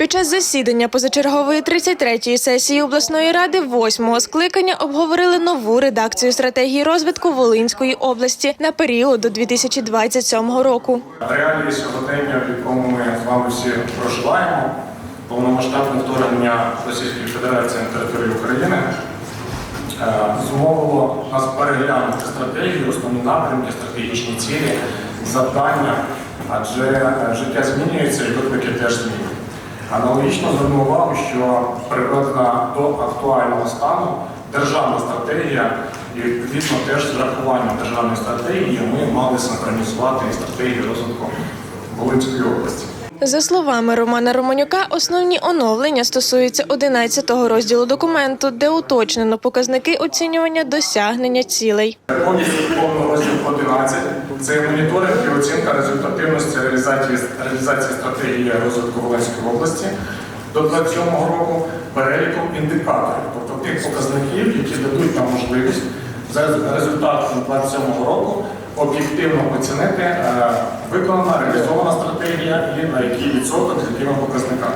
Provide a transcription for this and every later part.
Під час засідання позачергової 33-ї сесії обласної ради 8-го скликання обговорили нову редакцію стратегії розвитку Волинської області на період до 2027 року. Реалії сьогодення, в якому ми з вами всі проживаємо, повномасштабне вторгнення Російської Федерації на територію України е, зумовило нас переглянути стратегію, основні напрямки, стратегічні цілі, завдання, адже е, життя змінюється і виклики теж змінюють. Аналогічно звернув увагу, що приведена до актуального стану державна стратегія, і відповідно теж з врахуванням державної стратегії ми мали синхронізувати стратегію розвитку Волинської області. За словами Романа Романюка, основні оновлення стосуються 11-го розділу документу, де уточнено показники оцінювання досягнення цілей. Повністю розділ 11 – це моніторинг і оцінка результативності реалізації, реалізації стратегії розвитку Волинської області до 27 року переліком індикаторів, тобто тих показників, які дадуть нам можливість за результатом 27 року об'єктивно оцінити е, виконана реалізована стратегія і на який відсоток з якими показниками.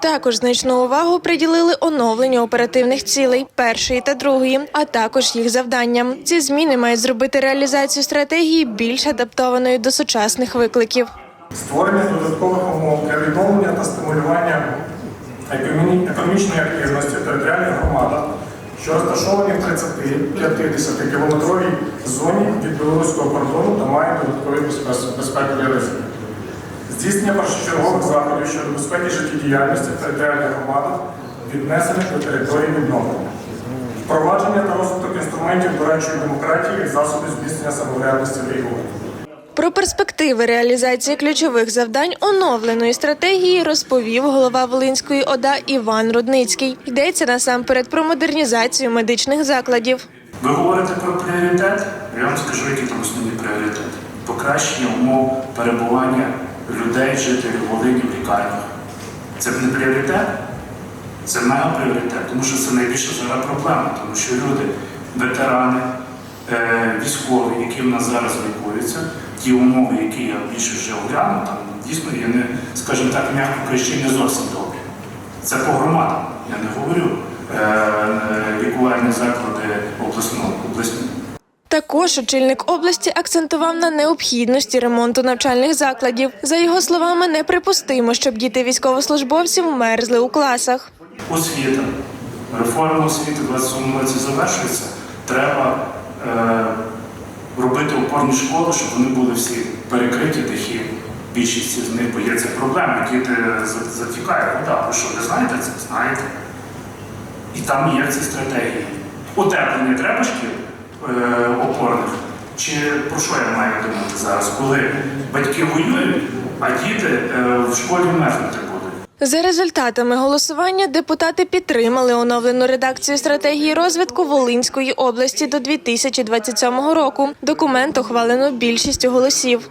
Також значну увагу приділили оновленню оперативних цілей першої та другої, а також їх завданням. Ці зміни мають зробити реалізацію стратегії більш адаптованою до сучасних викликів. Створення додаткових умов для відновлення та стимулювання економі- економічної активності територіальних громадах, що розташовані в 30-50 кілометровій зоні від білоруського кордону та мають додаткові безпе- безпекові ризики. Здійснення першочергових заходів щодо безпеки життєдіяльності в територіальних громадах, віднесених до території відновлення. Впровадження та розвиток інструментів дорадчої демократії і засобів зміцнення самоврядності в регіоні. Про перспективи реалізації ключових завдань оновленої стратегії розповів голова Волинської ОДА Іван Рудницький. Йдеться насамперед про модернізацію медичних закладів. Ви говорите про пріоритет, я вам скажу, які там основні пріоритети. Покращення умов перебування людей, жителів Волині в лікарнях. Це не пріоритет, це мега пріоритет, тому що це найбільша зараз проблема, тому що люди, ветерани, військові, які в нас зараз лікуються, ті умови, які я більше вже оглянув, там дійсно є не, скажімо так, м'яко кажучи, не зовсім добрі. Це по громадам. Я не говорю е, е, лікувальні заклади обласного обласні. Також очільник області акцентував на необхідності ремонту навчальних закладів. За його словами, неприпустимо, щоб діти військовослужбовців мерзли у класах. Освіта. Реформа освіти в 27 році завершується. Треба е, робити опорні школи, щоб вони були всі перекриті дахи. Більшість з них бо є це проблема. Діти затікають вода. Ви що, не знаєте це? Знаєте. І там є ці стратегії. Утеплення треба шкіл е, опорних. Чи про що я маю думати зараз? Коли батьки воюють, а діти е, в школі мерзнути будуть. За результатами голосування депутати підтримали оновлену редакцію стратегії розвитку Волинської області до 2027 року. Документ ухвалено більшістю голосів.